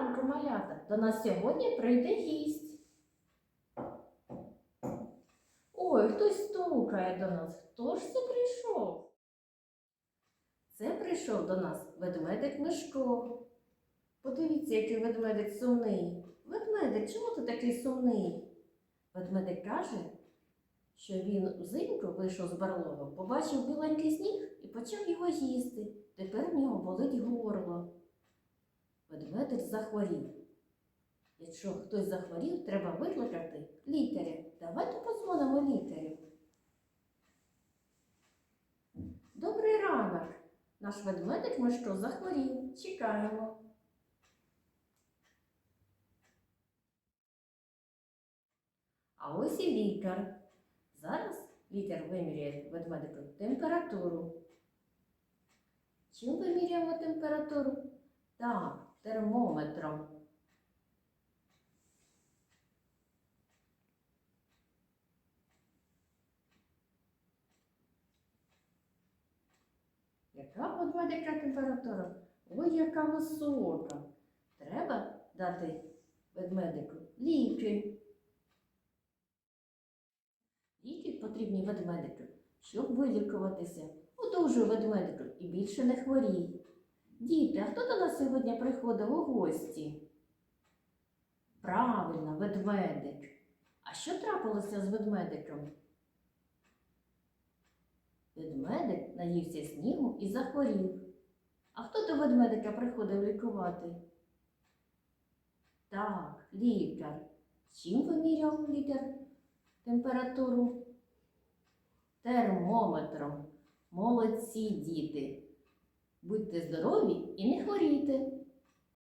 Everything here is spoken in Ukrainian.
ранку, малята! До нас сьогодні прийде гість. Ой, хтось стукає до нас. Хто ж це прийшов? Це прийшов до нас ведмедик Мишко. Подивіться, який ведмедик сумний. Ведмедик, чому ти такий сумний? Ведмедик каже, що він взимку вийшов з барлогу, побачив біленький сніг і почав його їсти. Тепер в нього болить горло. Ведмедик захворів. Якщо хтось захворів, треба викликати лікаря. Давайте позвонимо лікарю. Добрий ранок. Наш ведмедик Мишко захворів. Чекаємо. А ось і лікар. Зараз лікар виміряє ведмедику температуру. Чим виміряємо температуру? Так, термометром. Яка ведмедика температура? Ой, яка висока. Треба дати ведмедику ліки. Ліки потрібні ведмедику, щоб вилікуватися. Одужуй ведмедику і більше не хворій. Діти, а хто до нас сьогодні приходив у гості? Правильно, ведмедик. А що трапилося з ведмедиком? Ведмедик наївся снігу і захворів. А хто до ведмедика приходив лікувати? Так, лікар. Чим виміряв лікар температуру? Термометром. Молодці діти. Будьте здорові і не хворійте!